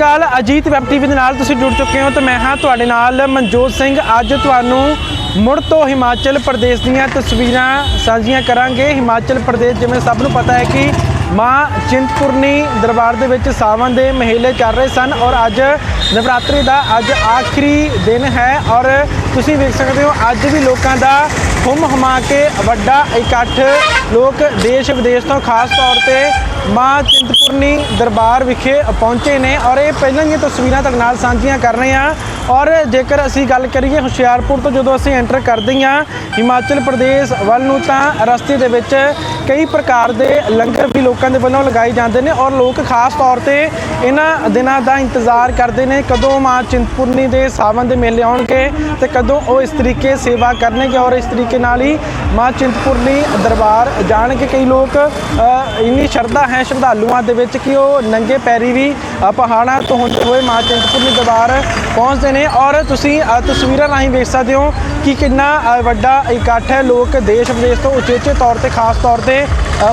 ਸ਼੍ਰੀ ਅਕਾਲ, Ajit web TV ਦੇ ਨਾਲ ਤੁਸੀਂ ਜੁੜ ਚੁੱਕੇ ਹੋ ਤੇ ਮੈਂ ਹਾਂ ਤੁਹਾਡੇ ਨਾਲ ਮਨਜੋਤ ਸਿੰਘ। ਅੱਜ ਤੁਹਾਨੂੰ ਮੁੜ ਤੋਂ ਹਿਮਾਚਲ ਪ੍ਰਦੇਸ਼ ਦੀਆਂ ਤਸਵੀਰਾਂ ਸਾਂਝੀਆਂ ਕਰਾਂਗੇ। ਹਿਮਾਚਲ ਪ੍ਰਦੇਸ਼ ਜਿਵੇਂ ਸਭ ਨੂੰ ਪਤਾ ਹੈ ਕਿ ਮਾਂ ਚਿੰਤਪੁਰਨੀ ਦਰਬਾਰ ਦੇ ਵਿੱਚ ਸਾਵਣ ਦੇ ਮਹੀਲੇ ਚੱਲ ਰਹੇ ਸਨ ਔਰ ਅੱਜ ਨਵਰਾਤਰੀ ਦਾ ਅੱਜ ਆਖਰੀ ਦਿਨ ਹੈ ਔਰ ਤੁਸੀਂ ਵੇਖ ਸਕਦੇ ਹੋ ਅੱਜ ਵੀ ਲੋਕਾਂ ਦਾ ਹੁਮ ਹਮਾ ਕੇ ਵੱਡਾ ਇਕੱਠ ਲੋਕ ਦੇਸ਼ ਵਿਦੇਸ਼ ਤੋਂ ਖਾਸ ਤੌਰ ਤੇ ਮਾਂ ਚਿੰਤਪੁਰਨੀ ਦਰਬਾਰ ਵਿਖੇ ਪਹੁੰਚੇ ਨੇ ਔਰ ਇਹ ਪਹਿਲਾਂ ਦੀਆਂ ਤਸਵੀਰਾਂ ਤੁਹਾਡੇ ਨਾਲ ਸਾਂਝੀਆਂ ਕਰ ਰਹੇ ਹਾਂ ਔਰ ਜੇਕਰ ਅਸੀਂ ਗੱਲ ਕਰੀਏ ਹੁਸ਼ਿਆਰਪੁਰ ਤੋਂ ਜਦੋਂ ਅਸੀਂ ਐਂਟਰ ਕਰਦੇ ਹਾਂ, ਹਿਮਾਚਲ ਪ੍ਰਦੇਸ਼ ਵੱਲ ਨੂੰ ਤਾਂ ਰਸਤੇ ਦੇ ਵਿੱਚ ਕਈ ਪ੍ਰਕਾਰ ਦੇ ਲੰਗਰ ਵੀ ਲੋਕਾਂ ਦੇ ਵੱਲੋਂ ਲਗਾਏ ਜਾਂਦੇ ਨੇ ਔਰ ਲੋਕ ਖਾਸ ਤੌਰ ਤੇ ਇਹਨਾਂ ਦਿਨਾਂ ਦਾ ਇੰਤਜ਼ਾਰ ਕਰਦੇ ਨੇ ਕਦੋਂ ਮਾਂ ਚਿੰਤਪੁਰਨੀ ਦੇ ਸਾਵਨ ਦੇ ਮੇਲੇ ਆਉਣਗੇ ਤੇ ਕਦੋਂ ਉਹ ਇਸ ਤਰੀਕੇ ਸੇਵਾ ਕਰਨਗੇ ਔਰ ਇਸ ਤਰੀਕੇ ਨਾਲ ਹੀ ਮਾਂ ਚਿੰਤਪੁਰਨੀ ਦਰਬਾਰ ਜਾਣਗੇ ਕਈ ਲੋਕ। ਇੰਨੀ ਸ਼ਰਧਾ ਹੈ ਸ਼ਰਧਾਲੂਆਂ ਦੇ ਵਿੱਚ ਕਿ ਉਹ ਨੰਗੇ ਪੈਰੀ ਵੀ ਪਹਾੜਾਂ ਤੋਂ ਹੁੰਦੇ ਹੋਏ ਮਾਂ ਚਿੰਤਪੁਰਨੀ ਦਰਬਾਰ ਪਹੁੰਚਦੇ ਨੇ ਔਰ ਤੁਸੀਂ ਤਸਵੀਰਾਂ ਰਾਹੀਂ ਵੇਖ ਸਕਦੇ ਹੋ ਕਿ ਕਿੰਨਾ ਵੱਡਾ ਇਕੱਠ ਹੈ। ਲੋਕ ਦੇਸ਼ ਵਿਦੇਸ਼ ਤੋਂ ਉਚੇਚੇ ਤੌਰ ਤੇ, ਖਾਸ ਤੌਰ ਤੇ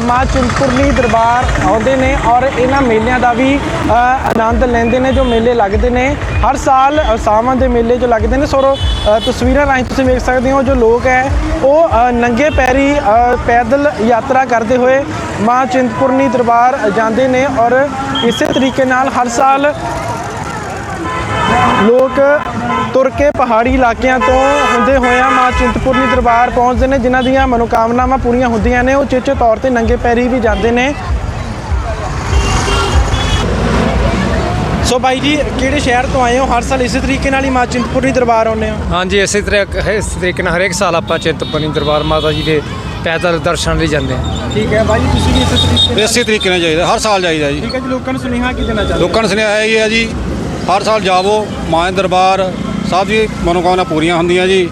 ਮਾਂ ਚਿੰਤਪੁਰਨੀ ਦਰਬਾਰ ਆਉਂਦੇ ਨੇ ਔਰ ਇਹਨਾਂ ਮੇਲਿਆਂ ਦਾ ਵੀ ਆਨੰਦ ਲੈਂਦੇ ਨੇ ਜੋ ਮੇਲੇ ਲੱਗਦੇ ਨੇ। ਹਰ ਸਾਲ ਅ, ਸਾਵਣ ਦੇ ਮੇਲੇ ਜੋ ਲੱਗਦੇ ਨੇ ਸੋ ਤਸਵੀਰਾਂ ਰਾਹੀਂ ਤੁਸੀਂ ਵੇਖ ਸਕਦੇ ਹੋ ਜੋ ਲੋਕ ਹੈ ਉਹ ਨੰਗੇ ਪੈਰੀ ਪੈਦਲ ਯਾਤਰਾ ਕਰਦੇ ਹੋਏ ਮਾਂ ਚਿੰਤਪੁਰਨੀ ਦਰਬਾਰ ਜਾਂਦੇ ਨੇ ਔਰ ਇਸੇ ਤਰੀਕੇ ਨਾਲ ਹਰ ਸਾਲ ਲੋਕ ਤੁਰ ਕੇ ਪਹਾੜੀ ਇਲਾਕਿਆਂ ਤੋਂ ਹੁੰਦੇ ਹੋਇਆਂ ਮਾਂ ਚਿੰਤਪੁਰਨੀ ਦਰਬਾਰ ਪਹੁੰਚਦੇ ਨੇ ਜਿਨ੍ਹਾਂ ਦੀਆਂ ਮਨੋਕਾਮਨਾਵਾਂ ਪੂਰੀਆਂ ਹੁੰਦੀਆਂ ਨੇ। ਉਹ ਚੇਚੇ ਤੌਰ ਤੇ ਨੰਗੇ ਪੈਰੀ ਵੀ ਜਾਂਦੇ ਨੇ। ਸੋ ਬਾਈ ਜੀ ਕਿਹੜੇ ਸ਼ਹਿਰ ਤੋਂ ਆਏ ਹੋ? ਹਰ ਸਾਲ ਇਸੇ ਤਰੀਕੇ ਨਾਲ ਹੀ ਮਾਂ ਚਿੰਤਪੁਰਨੀ ਦਰਬਾਰ ਆਉਂਦੇ ਹੋ? ਹਾਂਜੀ ਇਸੇ ਤਰ੍ਹਾਂ ਇਸ ਤਰੀਕੇ ਨਾਲ ਹਰੇਕ ਸਾਲ ਆਪਾਂ ਚਿੰਤਪੁਰਨੀ ਦਰਬਾਰ ਮਾਤਾ ਜੀ ਦੇ ਪੈਦਲ ਦਰਸ਼ਨ ਲਈ ਜਾਂਦੇ ਹਾਂ। ਠੀਕ ਹੈ ਬਾਈ ਜੀ ਤੁਸੀਂ ਵੀ ਇਸੇ ਤਰੀਕੇ ਨਾਲ ਇਸੇ ਤਰੀਕੇ ਨਾਲ ਚਾਹੀਦਾ ਹਰ ਸਾਲ ਚਾਹੀਦਾ ਜੀ। ਠੀਕ ਹੈ ਜੀ ਲੋਕਾਂ ਨੂੰ ਸੁਨੇਹਾ ਕੀ ਦੇਣਾ ਚਾਹੁੰਦੇ ਲੋਕਾਂ ਨੂੰ ਸੁਨੇਹਾ ਇਹ ਹੈ ਜੀ ਹਰ ਸਾਲ ਜਾਵੋ ਮਾਂ ਦੇ ਦਰਬਾਰ ਸਭ ਜੀ ਮਨੋਕਾਮਨਾ ਪੂਰੀਆਂ ਹੁੰਦੀਆਂ ਜੀ।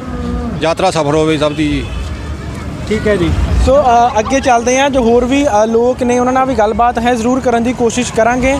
ਯਾਤਰਾ ਸਫਲ ਹੋਵੇ ਸਭ ਦੀ ਜੀ। ਠੀਕ ਹੈ ਜੀ। ਸੋ ਅ, ਅੱਗੇ ਚੱਲਦੇ ਹਾਂ ਜੋ ਹੋਰ ਵੀ ਅ, ਲੋਕ ਨੇ ਉਹਨਾਂ ਨਾਲ ਵੀ ਗੱਲਬਾਤ ਹੈ ਜ਼ਰੂਰ ਕਰਨ ਦੀ ਕੋਸ਼ਿਸ਼ ਕਰਾਂਗੇ।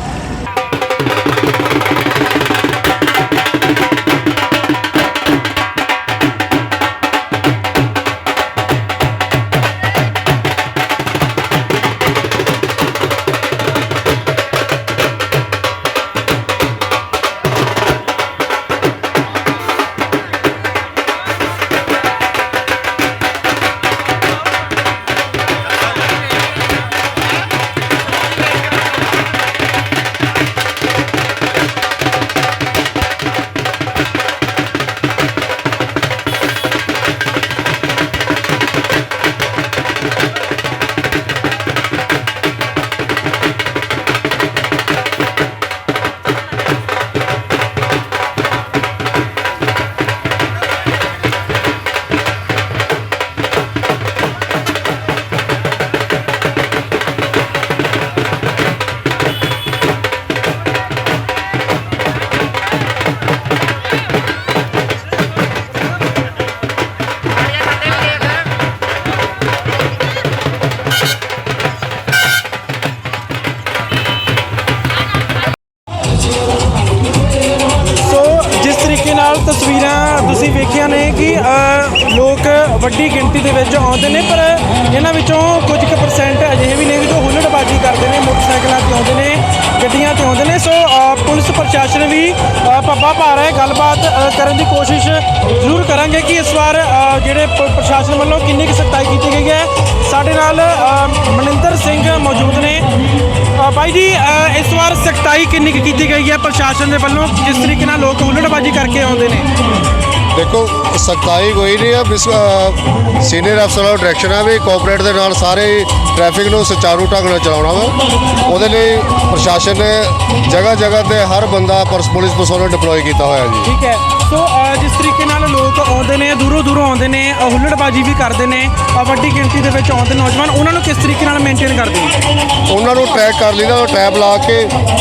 ਦੇ ਵਿੱਚ ਆਉਂਦੇ ਨੇ ਪਰ ਇਹਨਾਂ ਵਿੱਚੋਂ ਕੁਝ ਕੁ ਪਰਸੈਂਟ ਅਜਿਹੇ ਵੀ ਨੇ ਜੋ ਹੁੱਲੜਬਾਜ਼ੀ ਕਰਦੇ ਨੇ ਮੋਟਰਸਾਈਕਲਾਂ ਤੇ ਆਉਂਦੇ ਨੇ ਗੱਡੀਆਂ ਤੇ ਆਉਂਦੇ ਨੇ। ਸੋ ਪੁਲਿਸ ਪ੍ਰਸ਼ਾਸਨ ਵੀ ਅ, ਪੱਬਾ ਪਾ ਰਿਹਾ ਹੈ। ਗੱਲਬਾਤ ਕਰਨ ਦੀ ਕੋਸ਼ਿਸ਼ ਜ਼ਰੂਰ ਕਰਾਂਗੇ ਕਿ ਇਸ ਵਾਰ ਜਿਹੜੇ ਪ- ਪ੍ਰਸ਼ਾਸਨ ਵੱਲੋਂ ਕਿੰਨੀ ਕੁ ਸਖਤਾਈ ਕੀਤੀ ਗਈ ਹੈ। ਸਾਡੇ ਨਾਲ ਮਨਿੰਦਰ ਸਿੰਘ ਮੌਜੂਦ ਨੇ। ਅ, ਬਾਈ ਜੀ ਇਸ ਵਾਰ ਸਖਤਾਈ ਕਿੰਨੀ ਕੁ ਕੀਤੀ ਗਈ ਹੈ ਪ੍ਰਸ਼ਾਸਨ ਦੇ ਵੱਲੋਂ? ਜਿਸ ਤਰੀਕੇ ਨਾਲ ਲੋਕ ਹੁੱਲੜਬਾਜ਼ੀ ਕਰਕੇ ਆਉਂਦੇ ਨੇ। ਦੇਖੋ, ਸਖਤਾਈ ਕੋਈ ਨਹੀਂ ਆ। ਸੀਨੀਅਰ ਅਫਸਰਾਂ ਦਾ ਡਾਇਰੈਕਸ਼ਨ ਆ ਵੀ ਕੋਆਪਰੇਟ ਦੇ ਨਾਲ ਸਾਰੇ ਟ੍ਰੈਫਿਕ ਨੂੰ ਸੁਚਾਰੂ ਢੰਗ ਨਾਲ ਚਲਾਉਣਾ ਵਾ। ਉਹਦੇ ਲਈ ਪ੍ਰਸ਼ਾਸਨ ਨੇ ਜਗ੍ਹਾ ਜਗ੍ਹਾ ਤੇ ਹਰ ਬੰਦਾ ਪੁਲਿਸ ਪੁਲਿਸ ਪਰਸੋਨਲ ਡਿਪਲੋਏ ਕੀਤਾ ਹੋਇਆ ਜੀ। ਠੀਕ ਹੈ। ਸੋ ਜਿਸ ਤਰੀਕੇ ਨਾਲ ਲੋਕ ਆਉਂਦੇ ਨੇ ਦੂਰੋਂ ਦੂਰੋਂ ਆਉਂਦੇ ਨੇ ਹੁੱਲੜਬਾਜ਼ੀ ਵੀ ਕਰਦੇ ਨੇ ਵੱਡੀ ਗਿਣਤੀ ਦੇ ਵਿੱਚ ਆਉਂਦੇ ਨੌਜਵਾਨ, ਉਹਨਾਂ ਨੂੰ ਕਿਸ ਤਰੀਕੇ ਨਾਲ ਮੇਨਟੇਨ ਕਰਦੇ ਹੋ ਉਹਨਾਂ ਨੂੰ ਟਰੈਕ ਕਰ ਲਈਦਾ ਉਹ ਟੈਬ ਲਾ ਕੇ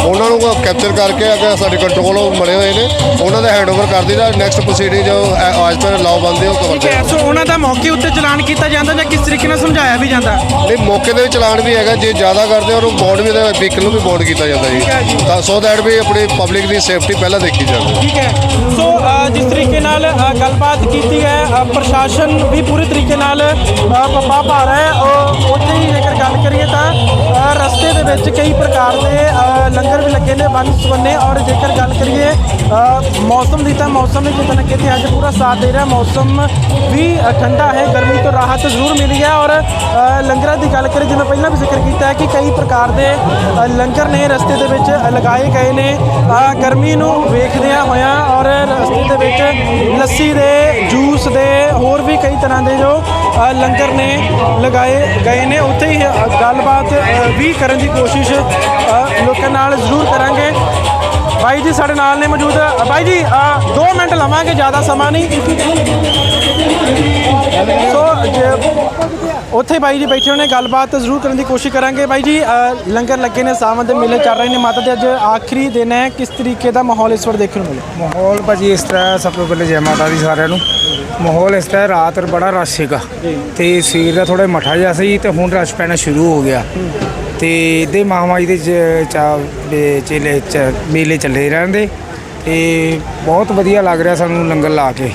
ਉਹਨਾਂ ਨੂੰ ਕੈਪਚਰ ਕਰਕੇ ਅਗਰ ਸਾਡੇ ਕੰਟਰੋਲ ਬਣੇ ਹੋਏ ਨੇ ਉਹਨਾਂ ਦਾ ਹੈਂਡਓਵਰ ਕਰ ਦਈਦਾ ਨੈਕਸਟ ਪ੍ਰੋਸੀਡਿੰਗ ਜੋ ਅੱਜ ਤੱਕ ਲਾਅ ਬੰਦੇ ਉਹ ਕਰਦੇ ਸੋ ਉਹਨਾਂ ਦਾ ਮੌਕੇ ਉੱਤੇ ਚਲਾਨ ਕੀਤਾ ਜਾਂਦਾ ਜਾਂ ਕਿਸ ਤਰੀਕੇ ਨਾਲ ਸਮਝਾਇਆ ਵੀ ਜਾਂਦਾ? ਨਹੀਂ ਮੌਕੇ ਦੇ ਚਲਾਨ ਵੀ ਹੈਗਾ ਜੇ ਜ਼ਿਆਦਾ ਕਰਦੇ ਉਹਨੂੰ ਬੌਂਡ ਵੀ ਵਹੀਕਲ ਨੂੰ ਵੀ ਬੌਂਡ ਕੀਤਾ ਜਾਂਦਾ ਜੀ। ਤਾਂ ਸੋ ਦੈਟ ਵੀ ਆਪਣੀ ਪਬਲਿਕ ਦੀ ਸੇਫਟੀ ਪਹਿਲਾਂ ਦੇਖੀ ਜਾਵੇ। ਠੀਕ ਹੈ। ਸੋ ਜਿਸ ਤਰੀਕੇ ਨਾਲ ਗੱਲਬਾਤ ਕੀਤੀ ਹੈ ਪ੍ਰਸ਼ਾਸਨ ਵੀ ਪੂਰੀ ਤਰੀਕੇ ਨਾਲ ਪੱਬਾ ਪਾ ਰਿਹਾ ਹੈ ਔਰ ਉੱਥੇ ਹੀ ਜੇਕਰ ਗੱਲ ਕਰੀਏ ਤਾਂ ਰਸਤੇ ਦੇ ਵਿੱਚ ਕਈ ਪ੍ਰਕਾਰ ਦੇ ਲੰਗਰ ਵੀ ਲੱਗੇ ਨੇ, ਵੰਨ ਸਵੰਨੇ ਔਰ ਜੇਕਰ ਗੱਲ ਕਰੀਏ ਮੌਸਮ ਦੀ ਤਾਂ ਮੌਸਮ ਵੀ ਕਿਤੇ ਨਾ ਕਿਤੇ ਅੱਜ ਪੂਰਾ ਸਾਥ ਦੇ ਰਿਹਾ। ਮੌਸਮ ਵੀ ਠੰਡਾ ਹੈ, ਗਰਮੀ ਤੋਂ ਰਾਹਤ ਜ਼ਰੂਰ ਮਿਲੀ ਹੈ ਔਰ ਲੰਗਰਾਂ ਦੀ ਗੱਲ ਕਰੀਏ, ਜਿਵੇਂ ਪਹਿਲਾਂ ਵੀ ਜ਼ਿਕਰ ਕੀਤਾ ਹੈ ਕਿ ਕਈ ਪ੍ਰਕਾਰ ਦੇ ਲੰਗਰ ਨੇ ਰਸਤੇ ਦੇ ਵਿੱਚ ਲਗਾਏ ਗਏ ਨੇ। ਗਰਮੀ ਨੂੰ ਵੇਖਦਿਆਂ ਹੋਇਆਂ ਔਰ ਰਸਤੇ ਦੇ ਵਿੱਚ ਲੱਸੀ ਦੇ, ਜੂਸ ਦੇ, ਹੋਰ ਵੀ ਕਈ ਤਰ੍ਹਾਂ ਦੇ ਜੋ ਲੰਗਰ ਨੇ ਲਗਾਏ ਗਏ ਨੇ। ਉੱਥੇ ਹੀ ਗੱਲਬਾਤ ਵੀ ਕਰਨ ਦੀ ਕੋਸ਼ਿਸ਼ ਲੋਕਾਂ ਨਾਲ ਜ਼ਰੂਰ ਕਰਾਂਗੇ। ਬਾਈ ਜੀ ਸਾਡੇ ਨਾਲ ਨੇ ਮੌਜੂਦ। ਬਾਈ ਜੀ 2 ਮਿੰਟ ਲਵਾਂਗੇ ਜ਼ਿਆਦਾ ਸਮਾਂ ਨਹੀਂ। ਸੋ ਉੱਥੇ ਬਾਈ ਜੀ ਬੈਠੇ ਹੋਣੇ ਗੱਲਬਾਤ ਜ਼ਰੂਰ ਕਰਨ ਦੀ ਕੋਸ਼ਿਸ਼ ਕਰਾਂਗੇ। ਬਾਈ ਜੀ ਲੰਗਰ ਲੱਗੇ ਨੇ ਸਾਵਨ ਦੇ ਮੇਲੇ ਚੱਲ ਰਹੇ ਨੇ। ਮਾਤਾ ਦੇ ਅੱਜ ਆਖਰੀ ਦਿਨ ਹੈ। ਕਿਸ ਤਰੀਕੇ ਦਾ ਮਾਹੌਲ ਇਸ ਵਾਰ ਦੇਖਣ ਨੂੰ ਮਿਲਿਆ? ਮਾਹੌਲ ਭਾਜੀ ਇਸ ਤਰ੍ਹਾਂ ਸਭ ਤੋਂ ਪਹਿਲੇ ਜੈ ਮਾਤਾ ਦੀ ਸਾਰਿਆਂ ਨੂੰ। ਮਾਹੌਲ ਇਸ ਤਰ੍ਹਾਂ ਰਾਤ ਬੜਾ ਰਸ਼ ਸੀਗਾ। ਤੇ ਸਵੇਰ ਦਾ ਥੋੜਾ ਮਠਾ ਜਿਹਾ ਸੀ ਤੇ ਹੁਣ ਰਸ਼ ਪੈਣਾ ਸ਼ੁਰੂ ਹੋ ਗਿਆ। ਤੇ ਇਹਦੇ ਮਹਾਮਾਈ ਦੇ ਚ- ਚਾ ਦੇ ਚੇਲੇ ਚ ਮੇਲੇ ਚੱਲੇ ਰਹਿੰਦੇ ਤੇ ਬਹੁਤ ਵਧੀਆ ਲੱਗ ਰਿਹਾ ਸਾਨੂੰ ਲੰਗਰ ਲਾ ਕੇ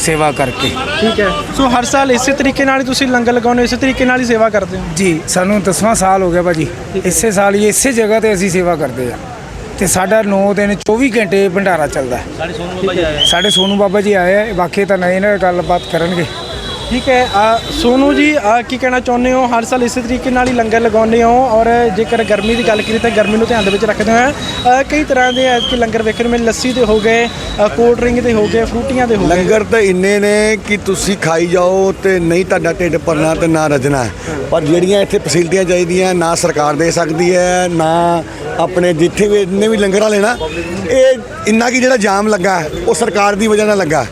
ਸੇਵਾ ਕਰਕੇ। ਠੀਕ ਹੈ। ਸੋ ਹਰ ਸਾਲ ਇਸੇ ਤਰੀਕੇ ਨਾਲ ਹੀ ਤੁਸੀਂ ਲੰਗਰ ਲਗਾਉਂਦੇ ਹੋ ਇਸੇ ਤਰੀਕੇ ਨਾਲ ਹੀ ਸੇਵਾ ਕਰਦੇ ਹੋ? ਜੀ ਸਾਨੂੰ 10ਵਾਂ ਸਾਲ ਹੋ ਗਿਆ ਭਾਜੀ। ਇਸੇ ਸਾਲ ਹੀ ਇਸੇ ਜਗ੍ਹਾ ਤੇ ਅਸੀਂ ਸੇਵਾ ਕਰਦੇ ਆ ਤੇ ਸਾਡਾ 9 ਦਿਨ 24 ਘੰਟੇ ਭੰਡਾਰਾ ਚੱਲਦਾ ਹੈ। ਸਾਡੇ ਸੋਨੂ ਬਾਬਾ ਜੀ ਆਏ। ਸਾਡੇ ਸੋਨੂ ਬਾਬਾ ਜੀ ਆਏ ਆ ਬਾਕੀ ਤਾਂ ਨਵੇਂ ਨਾਲ ਗੱਲਬਾਤ ਕਰਨਗੇ। ਠੀਕ ਹੈ ਅ, ਸੋਨੂ ਜੀ ਕੀ ਕਹਿਣਾ ਚਾਹੁੰਦੇ ਹੋ? ਹਰ ਸਾਲ ਇਸੇ ਤਰੀਕੇ ਨਾਲ ਹੀ ਲੰਗਰ ਲਗਾਉਂਦੇ ਹੋ ਔਰ ਜੇਕਰ ਗਰਮੀ ਦੀ ਗੱਲ ਕਰੀਏ ਤਾਂ ਗਰਮੀ ਨੂੰ ਧਿਆਨ ਦੇ ਵਿੱਚ ਰੱਖਦੇ ਹੋਏ ਕਈ ਤਰ੍ਹਾਂ ਦੇ ਐਤਕੀ ਲੰਗਰ ਵੇਖਣ ਨੂੰ ਲੱਸੀ ਦੇ ਹੋ ਗਏ ਕੋਲਡ ਡਰਿੰਕ ਦੇ ਹੋ ਗਏ ਫਰੂਟੀਆਂ ਦੇ ਹੋ ਗਏ। ਲੰਗਰ ਤਾਂ ਇੰਨੇ ਨੇ ਕਿ ਤੁਸੀਂ ਖਾਈ ਜਾਓ ਤੇ ਨਹੀਂ ਤੁਹਾਡਾ ਢਿੱਡ ਭਰਨਾ ਤੇ ਨਾ ਰਜਣਾ। ਪਰ ਜਿਹੜੀਆਂ ਇੱਥੇ ਫੈਸਿਲਿਟੀਆਂ ਚਾਹੀਦੀਆਂ ਨਾ ਸਰਕਾਰ ਦੇ ਸਕਦੀ ਹੈ ਨਾ ਆਪਣੇ ਜਿੱਥੇ ਵੀ ਇੰਨੇ ਵੀ ਲੰਗਰਾਂ ਲੈਣਾ ਇਹ ਇੰਨਾ ਕੀ ਜਿਹੜਾ ਜਾਮ ਲੱਗਾ, ਉਹ ਸਰਕਾਰ ਦੀ ਵਜ੍ਹਾ ਨਾਲ ਲੱਗਾ।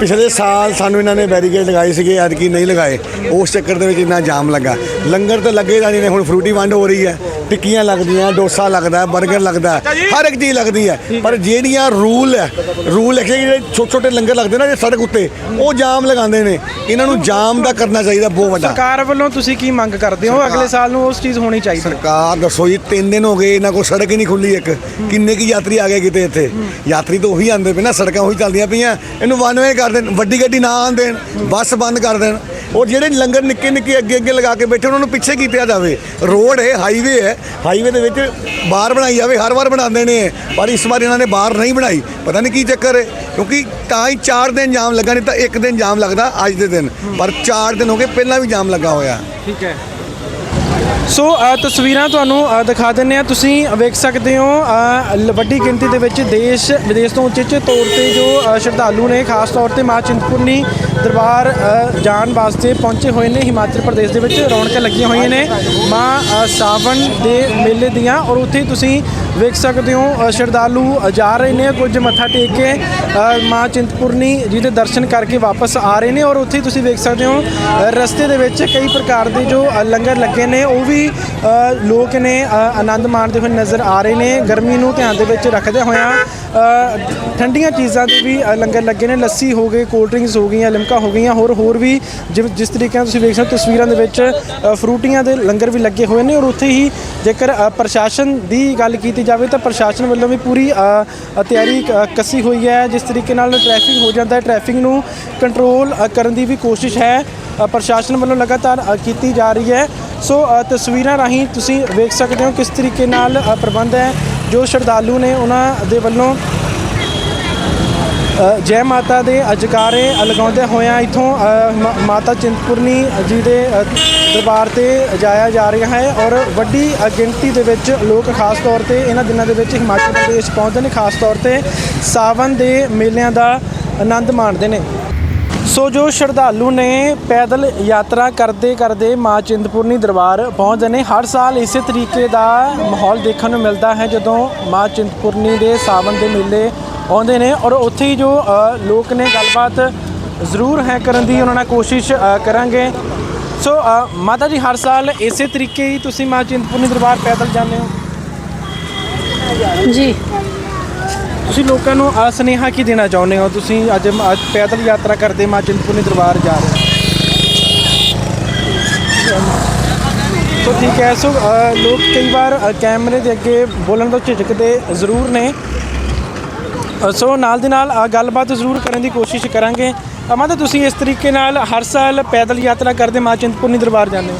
ਪਿਛਲੇ ਸਾਲ ਸਾਨੂੰ ਇਹਨਾਂ ਨੇ ਬੈਰੀਕੇਡ ਲਗਾਏ ਸੀਗੇ, ਐਤਕੀ ਨਹੀਂ ਲਗਾਏ। ਉਸ ਚੱਕਰ ਦੇ ਵਿੱਚ ਇੰਨਾ ਜਾਮ ਲੱਗਾ। ਲੰਗਰ ਤਾਂ ਲੱਗੇ ਜਾਣੀ ਨੇ, ਹੁਣ ਫਰੂਟੀ ਵੰਡ ਹੋ ਰਹੀ ਹੈ। ਟਿੱਕੀਆਂ ਲੱਗਦੀਆਂ ਡੋਸਾ ਲੱਗਦਾ 버ਗਰ ਲੱਗਦਾ ਹਰ ਇੱਕ ਚੀਜ਼ ਲੱਗਦੀ ਹੈ। ਪਰ ਜਿਹੜੀਆਂ ਰੂਲ ਹੈ ਰੂਲ ਹੈ ਕਿ ਜਿਹੜੇ ਛੋਟੇ ਛੋਟੇ ਲੰਗਰ ਲੱਗਦੇ ਨਾ ਜੇ ਸੜਕ ਉੱਤੇ ਉਹ ਜਾਮ ਲਗਾਉਂਦੇ ਨੇ। ਇਹਨਾਂ ਨੂੰ ਜਾਮ ਦਾ ਕਰਨਾ ਚਾਹੀਦਾ ਬਹੁਤ ਵੱਡਾ। ਸਰਕਾਰ ਵੱਲੋਂ ਤੁਸੀਂ ਕੀ ਮੰਗ ਕਰਦੇ ਹੋ? ਅਗਲੇ ਸਾਲ ਨੂੰ ਉਸ ਚੀਜ਼ ਹੋਣੀ ਚਾਹੀਦੀ ਸਰਕਾਰ ਦੱਸੋ ਜੀ ਤਿੰਨ ਦਿਨ ਹੋ ਗਏ ਇਹਨਾਂ ਕੋਲ ਸੜਕ ਹੀ ਨਹੀਂ ਖੁੱਲੀ ਇੱਕ। ਕਿੰਨੇ ਕੀ ਯਾਤਰੀ ਆ ਗਏ ਕਿਤੇ ਇੱਥੇ? ਯਾਤਰੀ ਤਾਂ ਉਹੀ ਆਉਂਦੇ ਪਏ ਨਾ ਸੜਕਾਂ ਉਹੀ ਚੱਲਦੀਆਂ ਪਈਆਂ। ਇਹਨੂੰ ਵਨ ਵੇ ਕਰ ਦੇਣ ਵੱਡੀ ਗੱਡੀ ਨਾ ਆਉਣ ਦੇਣ ਬੱਸ ਬੰਦ ਕਰ ਦੇਣ। ਔਰ ਜਿਹੜੇ ਲੰਗਰ ਨਿੱਕੇ ਨਿੱਕੇ ਅੱਗੇ ਅੱਗੇ ਲਗਾ ਕੇ ਬੈਠੇ, ਉਹਨਾਂ ਨੂੰ ਪਿੱਛੇ ਕੀਤਾ ਜਾਵੇ? ਰੋਡ ਹੈ ਹਾਈਵੇ ਹੈ। ਹਾਈਵੇ ਦੇ ਵਿੱਚ ਬਾਹਰ ਬਣਾਈ ਜਾਵੇ, ਹਰ ਵਾਰ ਬਣਾਉਂਦੇ ਨੇ ਪਰ ਇਸ ਵਾਰ ਇਹਨਾਂ ਨੇ ਬਾਹਰ ਨਹੀਂ ਬਣਾਈ। ਪਤਾ ਨਹੀਂ ਕੀ ਚੱਕਰ ਹੈ, ਕਿਉਂਕਿ ਤਾਂ ਹੀ 4 ਦਿਨ ਜਾਮ ਲੱਗਾ, ਨਹੀਂ ਤਾਂ ਇੱਕ ਦਿਨ ਜਾਮ ਲੱਗਦਾ ਅੱਜ ਦੇ ਦਿਨ। ਪਰ 4 ਦਿਨ ਹੋ ਗਏ, ਪਹਿਲਾਂ ਵੀ ਜਾਮ ਲੱਗਾ ਹੋਇਆ। ਠੀਕ ਹੈ। ਸੋ ਤਸਵੀਰਾਂ ਤੁਹਾਨੂੰ ਦਿਖਾ ਦਿੰਨੇ ਆ ਤੁਸੀਂ ਵੇਖ ਸਕਦੇ ਹੋ ਲ- ਵੱਡੀ ਗਿਣਤੀ ਦੇ ਵਿੱਚ ਦੇਸ਼, ਵਿਦੇਸ਼ ਤੋਂ ਉਚੇਚੇ ਤੌਰ ਤੇ ਜੋ ਸ਼ਰਧਾਲੂ ਨੇ, ਖਾਸ ਤੌਰ ਤੇ ਮਾਂ ਚਿੰਤਪੁਰਨੀ ਦਰਬਾਰ ਜਾਣ ਵਾਸਤੇ ਪਹੁੰਚੇ ਹੋਏ ਨੇ। ਹਿਮਾਚਲ ਪ੍ਰਦੇਸ਼ ਦੇ ਵਿੱਚ ਰੌਣਕਾਂ ਲੱਗੀਆਂ ਹੋਈਆਂ ਨੇ। ਮਾਂ ਸਾਵਣ ਦੇ ਮੇਲੇ ਦੀਆਂ। ਔਰ ਉੱਥੇ ਤੁਸੀਂ ਵੇਖ ਸਕਦੇ ਹੋ ਸ਼ਰਧਾਲੂ ਜਾ ਰਹੇ ਨੇ ਕੁਝ ਮੱਥਾ ਟੇਕ ਕੇ ਮਾਂ ਚਿੰਤਪੁਰਨੀ ਜੀ ਦੇ ਦਰਸ਼ਨ ਕਰਕੇ ਵਾਪਸ ਆ ਰਹੇ ਨੇ ਔਰ ਉੱਥੇ ਹੀ ਤੁਸੀਂ ਵੇਖ ਸਕਦੇ ਹੋ ਰਸਤੇ ਦੇ ਵਿੱਚ ਕਈ ਪ੍ਰਕਾਰ ਦੇ ਜੋ ਲੰਗਰ ਲੱਗੇ ਨੇ ਉਹ ਵੀ ਲੋਕ ਨੇ ਆਨੰਦ ਮਾਣਦੇ ਹੋਏ ਨਜ਼ਰ ਆ ਰਹੇ ਨੇ ਗਰਮੀ ਨੂੰ ਧਿਆਨ ਦੇ ਵਿੱਚ ਰੱਖਦੇ ਹੋਇਆਂ ਅ, ਠੰਡੀਆਂ ਚੀਜ਼ਾਂ ਦੇ ਵੀ ਲੰਗਰ ਲੱਗੇ ਨੇ ਲੱਸੀ ਹੋ ਗਈ ਕੋਲਡ ਡਰਿੰਕਸ ਹੋ ਗਈਆਂ ਲਿਮਕਾ ਹੋ ਗਈਆਂ ਹੋਰ ਹੋਰ ਵੀ ਜਿਵੇਂ ਜਿਸ ਤਰੀਕੇ ਨਾਲ ਤੁਸੀਂ ਵੇਖ ਸਕਦੇ ਹੋ ਤਸਵੀਰਾਂ ਦੇ ਵਿੱਚ ਫਰੂਟੀਆਂ ਦੇ ਲੰਗਰ ਵੀ ਲੱਗੇ ਹੋਏ ਨੇ ਔਰ ਉੱਥੇ ਹੀ ਜੇਕਰ ਪ੍ਰਸ਼ਾਸਨ ਦੀ ਗੱਲ ਕੀਤੀ ਜਾਵੇ ਤਾਂ ਪ੍ਰਸ਼ਾਸਨ ਵੱਲੋਂ ਵੀ ਪੂਰੀ ਤਿਆਰੀ ਅ, ਕੱਸੀ ਹੋਈ ਹੈ। ਜਿਸ ਤਰੀਕੇ ਨਾਲ ਟ੍ਰੈਫਿਕ ਹੋ ਜਾਂਦਾ ਹੈ ਟ੍ਰੈਫਿਕ ਨੂੰ ਕੰਟਰੋਲ ਕਰਨ ਦੀ ਵੀ ਕੋਸ਼ਿਸ਼ ਹੈ। ਪ੍ਰਸ਼ਾਸਨ ਵੱਲੋਂ ਲਗਾਤਾਰ ਕੀਤੀ ਜਾ ਰਹੀ ਹੈ। ਸੋ ਤਸਵੀਰਾਂ ਰਾਹੀਂ ਤੁਸੀਂ ਵੇਖ ਸਕਦੇ ਹੋ ਕਿਸ ਤਰੀਕੇ ਨਾਲ ਪ੍ਰਬੰਧ ਹੈ। ਜੋ ਸ਼ਰਧਾਲੂ ਨੇ ਉਹਨਾਂ ਦੇ ਵੱਲੋਂ ਜੈ ਮਾਤਾ ਦੇ ਅਜਕਾਰੇ ਲਗਾਉਂਦੇ ਹੋਇਆਂ ਇਥੋਂ ਮਾਤਾ ਚਿੰਤਪੁਰਨੀ ਜੀ ਦੇ ਦਰਬਾਰ ਤੇ ਜਾਇਆ ਜਾ ਰਿਹਾ ਹੈ ਔਰ ਵੱਡੀ ਗਿਣਤੀ ਦੇ ਵਿੱਚ ਲੋਕ ਖਾਸ ਤੌਰ ਤੇ ਇਹਨਾਂ ਦਿਨਾਂ ਦੇ ਵਿੱਚ ਹਿਮਾਚਲ ਪ੍ਰਦੇਸ਼ ਪਹੁੰਚਦੇ ਨੇ, ਖਾਸ ਤੌਰ ਤੇ ਸਾਵਨ ਦੇ ਮੇਲਿਆਂ ਦਾ ਆਨੰਦ ਮਾਣਦੇ ਨੇ। ਸੋ ਜੋ ਸ਼ਰਧਾਲੂ ਨੇ ਪੈਦਲ ਯਾਤਰਾ ਕਰਦੇ ਕਰਦੇ ਮਾਂ ਚਿੰਤਪੁਰਨੀ ਦਰਬਾਰ ਪਹੁੰਚਦੇ ਨੇ, ਹਰ ਸਾਲ ਇਸੇ ਤਰੀਕੇ ਦਾ ਮਾਹੌਲ ਦੇਖਣ ਨੂੰ ਮਿਲਦਾ ਹੈ ਜਦੋਂ ਮਾਂ ਚਿੰਤਪੁਰਨੀ ਦੇ ਸਾਵਨ ਦੇ ਮੇਲੇ ਆਉਂਦੇ ਨੇ ਔਰ ਉੱਥੇ ਹੀ ਜੋ ਲੋਕ ਨੇ ਗੱਲਬਾਤ ਜ਼ਰੂਰ ਹੈ ਕਰਨ ਦੀ ਉਹਨਾਂ ਨਾਲ ਕੋਸ਼ਿਸ਼ ਕਰਾਂਗੇ। ਸੋ ਮਾਤਾ ਜੀ ਹਰ ਸਾਲ ਇਸੇ ਤਰੀਕੇ ਹੀ ਤੁਸੀਂ ਮਾਂ ਚਿੰਤਪੁਰਨੀ ਦਰਬਾਰ ਪੈਦਲ ਜਾਂਦੇ ਹੋ? ਜੀ। ਤੁਸੀਂ ਲੋਕਾਂ ਨੂੰ ਅ, ਸੁਨੇਹਾ ਕੀ ਦੇਣਾ ਚਾਹੁੰਦੇ ਹੋ? ਤੁਸੀਂ ਅੱਜ ਪੈਦਲ ਯਾਤਰਾ ਕਰਦੇ ਮਾਂ ਚਿੰਤਪੁਰਨੀ ਦਰਬਾਰ ਜਾ ਰਹੇ ਹੋ। ਸੋ ਠੀਕ ਹੈ ਸੋ ਲੋਕ ਕਈ ਵਾਰ ਕੈਮਰੇ ਦੇ ਅੱਗੇ ਬੋਲਣ ਤੋਂ ਝਿਜਕਦੇ ਜ਼ਰੂਰ ਨੇ। ਸੋ ਨਾਲ ਦੀ ਨਾਲ ਅ, ਗੱਲਬਾਤ ਜ਼ਰੂਰ ਕਰਨ ਦੀ ਕੋਸ਼ਿਸ਼ ਕਰਾਂਗੇ। ਅਮਾ ਤਾਂ ਤੁਸੀਂ ਇਸ ਤਰੀਕੇ ਨਾਲ ਹਰ ਸਾਲ ਪੈਦਲ ਯਾਤਰਾ ਕਰਦੇ ਮਾਂ ਚਿੰਤਪੁਰਨੀ ਦਰਬਾਰ ਜਾਂਦੇ ਹੋ?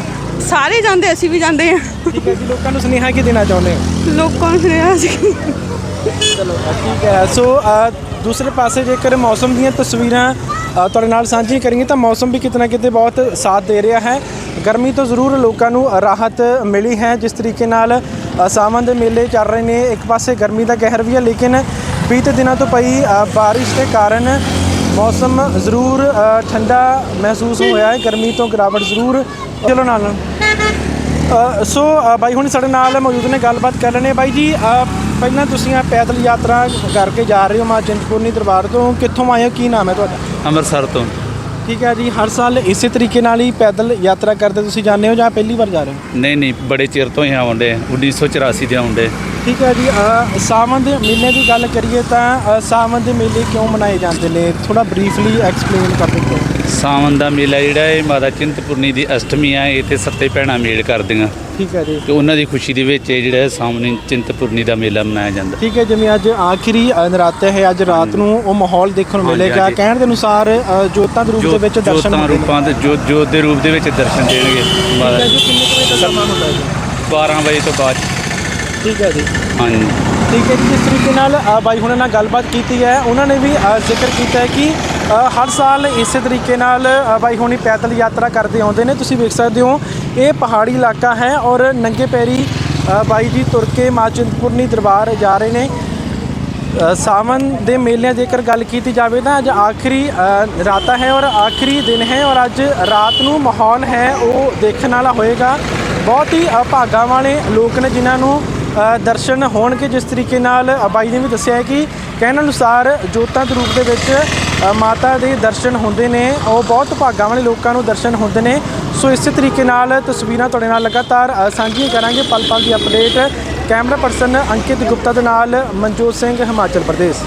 ਸਾਰੇ ਜਾਂਦੇ ਅਸੀਂ ਵੀ ਜਾਂਦੇ ਆ ਠੀਕ ਹੈ ਜੀ ਲੋਕਾਂ ਨੂੰ ਸੁਨੇਹਾ ਕੀ ਦੇਣਾ ਚਾਹੁੰਦੇ ਹੋ? ਲੋਕਾਂ ਨੂੰ ਸੁਣਿਆ ਸੀ ਚਲੋ ਅ, ਠੀਕ ਹੈ। ਸੋ ਅ, ਦੂਸਰੇ ਪਾਸੇ ਜੇਕਰ ਮੌਸਮ ਦੀਆਂ ਤਸਵੀਰਾਂ ਅ, ਤੁਹਾਡੇ ਨਾਲ ਸਾਂਝੀਆਂ ਕਰੀਏ ਤਾਂ ਮੌਸਮ ਵੀ ਕਿਤੇ ਨਾ ਕਿਤੇ ਬਹੁਤ ਸਾਥ ਦੇ ਰਿਹਾ ਹੈ। ਗਰਮੀ ਤੋਂ ਜ਼ਰੂਰ ਲੋਕਾਂ ਨੂੰ ਰਾਹਤ ਮਿਲੀ ਹੈ ਜਿਸ ਤਰੀਕੇ ਨਾਲ ਅ, ਸਾਵਣ ਦੇ ਮੇਲੇ ਚੱਲ ਰਹੇ ਨੇ। ਇੱਕ ਪਾਸੇ ਗਰਮੀ ਦਾ ਕਹਿਰ ਵੀ ਹੈ ਲੇਕਿਨ ਬੀਤੇ ਦਿਨਾਂ ਤੋਂ ਪਈ ਅ, ਬਾਰਿਸ਼ ਦੇ ਕਾਰਨ ਮੌਸਮ ਜ਼ਰੂਰ ਠੰਡਾ ਮਹਿਸੂਸ ਹੋਇਆ ਹੈ। ਗਰਮੀ ਤੋਂ ਗਿਰਾਵਟ ਜ਼ਰੂਰ। ਚਲੋ ਨਾਲ। ਸੋ ਬਾਈ ਹੁਣ ਸਾਡੇ ਨਾਲ ਮੌਜੂਦ ਨੇ ਗੱਲਬਾਤ ਕਰ ਲੈਣੇ ਬਾਈ ਜੀ ਪਹਿਲਾਂ ਤੁਸੀਂ ਆ ਪੈਦਲ ਯਾਤਰਾ ਕਰਕੇ ਜਾ ਰਹੇ ਹੋ ਮਾਂ ਚਿੰਤਪੁਰਨੀ ਦਰਬਾਰ ਤੋਂ। ਕਿੱਥੋਂ ਆਏ ਹੋ? ਕੀ ਨਾਮ ਹੈ ਤੁਹਾਡਾ? ਅੰਮ੍ਰਿਤਸਰ ਤੋਂ। ਠੀਕ ਹੈ ਜੀ ਹਰ ਸਾਲ ਇਸੇ ਤਰੀਕੇ ਨਾਲ ਹੀ ਪੈਦਲ ਯਾਤਰਾ ਕਰਦੇ ਤੁਸੀਂ ਜਾਂਦੇ ਹੋ ਜਾਂ ਪਹਿਲੀ ਵਾਰ ਜਾ ਰਹੇ ਹੋ? ਨਹੀਂ ਨਹੀਂ ਬੜੇ ਚਿਰ ਤੋਂ ਹੀ ਆਉਂਦੇ 1984 ਦੇ ਆਉਂਦੇ ਠੀਕ ਹੈ ਜੀ ਅ, ਸਾਵਣ ਦੇ ਮੇਲੇ ਦੀ ਗੱਲ ਕਰੀਏ ਤਾਂ ਅ, ਸਾਵਣ ਦੇ ਮੇਲੇ ਕਿਉਂ ਮਨਾਏ ਜਾਂਦੇ ਨੇ? ਥੋੜਾ ਬਰੀਫਲੀ ਐਕਸਪਲੇਨ ਕਰ ਦਿਓ ਸਾਵਨ ਦਾ ਮੇਲਾ ਜਿਹੜਾ ਹੈ ਮਾਤਾ ਚਿੰਤਪੁਰਨੀ ਦੀ ਅਸ਼ਟਮੀ ਆ ਇੱਥੇ ਸੱਤੇ ਭੈਣਾਂ ਮੇਲ ਕਰਦੀਆਂ। ਠੀਕ ਹੈ ਜੀ। ਤੇ ਉਹਨਾਂ ਦੀ ਖੁਸ਼ੀ ਦੇ ਵਿੱਚ ਇਹ ਜਿਹੜਾ ਹੈ ਸਾਵਣੀ ਚਿੰਤਪੁਰਨੀ ਦਾ ਮੇਲਾ ਮਨਾਇਆ ਜਾਂਦਾ। ਠੀਕ ਹੈ ਜਿਵੇਂ ਅੱਜ ਆਖਰੀ ਅ, ਨਰਾਤੇ ਹੈ ਅੱਜ ਰਾਤ ਨੂੰ ਉਹ ਮਾਹੌਲ ਦੇਖਣ ਨੂੰ ਹਾਂਜੀ, ਮਿਲੇਗਾ। ਹਾਂਜੀ। ਕਹਿਣ ਦੇ ਅਨੁਸਾਰ ਅ, ਜੋਤਾਂ ਦੇ ਰੂਪ ਦੇ ਵਿੱਚ ਦਰਸ਼ਨ ਜੋਤਾਂ ਹੁੰਦੇ ਨੇ। ਰੂਪਾਂ ਦੇ ਜੋਤ ਜੋਤ ਦੇ ਰੂਪ ਦੇ ਵਿੱਚ ਦਰਸ਼ਨ ਦੇਣਗੇ ਠੀਕ ਮਾਤਾ ਹੈ ਜੀ ਕਿੰਨੇ ਕੁ ਵਜੇ ਦਾ ਸਮਾਂ ਹੁੰਦਾ ਹੈ ਜੀ? 12 ਵਜੇ ਤੋਂ ਬਾਅਦ। ਠੀਕ ਹੈ ਜੀ। ਹਾਂਜੀ। ਠੀਕ ਹੈ ਜੀ ਜਿਸ ਤਰੀਕੇ ਨਾਲ ਅ, ਬਾਈ ਹੁਣਾਂ ਨਾਲ ਗੱਲਬਾਤ ਕੀਤੀ ਹੈ ਉਹਨਾਂ ਨੇ ਵੀ ਅ, ਜ਼ਿਕਰ ਕੀਤਾ ਹੈ ਕਿ ਅ, ਹਰ ਸਾਲ ਇਸੇ ਤਰੀਕੇ ਨਾਲ ਅ, ਬਾਈ ਹੁਣੀ ਪੈਦਲ ਯਾਤਰਾ ਕਰਦੇ ਆਉਂਦੇ ਨੇ। ਤੁਸੀਂ ਵੇਖ ਸਕਦੇ ਹੋ ਇਹ ਪਹਾੜੀ ਇਲਾਕਾ ਹੈ ਔਰ ਨੰਗੇ ਪੈਰੀ ਅ, ਬਾਈ ਜੀ ਤੁਰ ਕੇ ਮਾਂ ਚਿੰਤਪੁਰਨੀ ਦਰਬਾਰ ਜਾ ਰਹੇ ਨੇ। ਸਾਵਨ ਦੇ ਮੇਲਿਆਂ ਜੇਕਰ ਗੱਲ ਕੀਤੀ ਜਾਵੇ ਤਾਂ ਅੱਜ ਆਖਰੀ ਅ, ਰਾਤਾ ਹੈ ਔਰ ਆਖਰੀ ਦਿਨ ਹੈ ਔਰ ਅੱਜ ਰਾਤ ਨੂੰ ਮਾਹੌਲ ਹੈ ਉਹ ਦੇਖਣ ਵਾਲਾ ਹੋਏਗਾ। ਬਹੁਤ ਹੀ ਅਭਾਗਾ ਵਾਲੇ ਲੋਕ ਨੇ ਜਿਨ੍ਹਾਂ ਨੂੰ ਦਰਸ਼ਨ ਹੋਣਗੇ ਜਿਸ ਤਰੀਕੇ ਨਾਲ ਬਾਈ ਨੇ ਵੀ ਦੱਸਿਆ ਹੈ ਕਿ ਕਹਿਣ ਅਨੁਸਾਰ ਜੋਤਾਂ ਦੇ ਰੂਪ ਦੇ ਵਿੱਚ ਮਾਤਾ ਦੇ ਦਰਸ਼ਨ ਹੁੰਦੇ ਨੇ ਉਹ ਬਹੁਤ ਭਾਗਾਂ ਵਾਲੇ ਲੋਕਾਂ ਨੂੰ ਦਰਸ਼ਨ ਹੁੰਦੇ ਨੇ। ਸੋ ਇਸੇ ਤਰੀਕੇ ਨਾਲ ਤਸਵੀਰਾਂ ਤੁਹਾਡੇ ਨਾਲ ਲਗਾਤਾਰ ਸਾਂਝੀਆਂ ਕਰਾਂਗੇ। ਪਲ ਪਲ ਦੀ update camera person Ankit Gupta ਦੇ ਨਾਲ ਮਨਜੋਤ ਸਿੰਘ ਹਿਮਾਚਲ ਪ੍ਰਦੇਸ਼।